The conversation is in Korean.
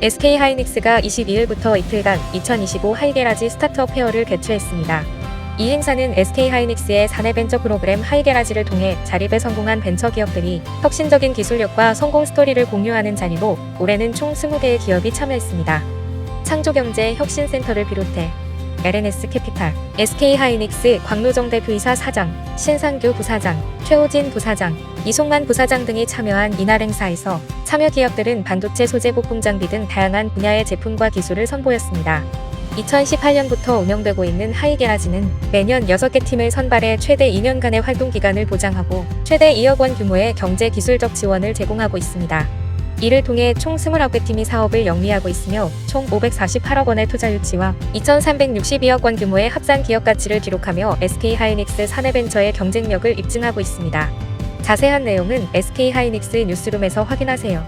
SK 하이닉스가 22일부터 이틀간 2025 하이게라지 스타트업 페어를 개최했습니다. 이 행사는 SK 하이닉스의 사내 벤처 프로그램 하이게라지를 통해 자립에 성공한 벤처 기업들이 혁신적인 기술력과 성공 스토리를 공유하는 자리로 올해는 총 20개의 기업이 참여했습니다. 창조경제 혁신센터를 비롯해 LNS 캐피탈, SK 하이닉스 광노정 대표이사 사장, 신상규 부사장, 최호진 부사장, 이송만 부사장 등이 참여한 이날 행사에서 참여 기업들은 반도체 소재 부품 장비 등 다양한 분야의 제품과 기술을 선보였습니다. 2018년부터 운영되고 있는 하이게라지는 매년 6개 팀을 선발해 최대 2년간의 활동 기간을 보장하고 최대 2억 원 규모의 경제 기술적 지원을 제공하고 있습니다. 이를 통해 총 29개 팀이 사업을 영위하고 있으며 총 548억 원의 투자 유치와 2,362억 원 규모의 합산 기업 가치를 기록하며 SK 하이닉스 사내벤처의 경쟁력을 입증하고 있습니다. 자세한 내용은 SK 하이닉스 뉴스룸에서 확인하세요.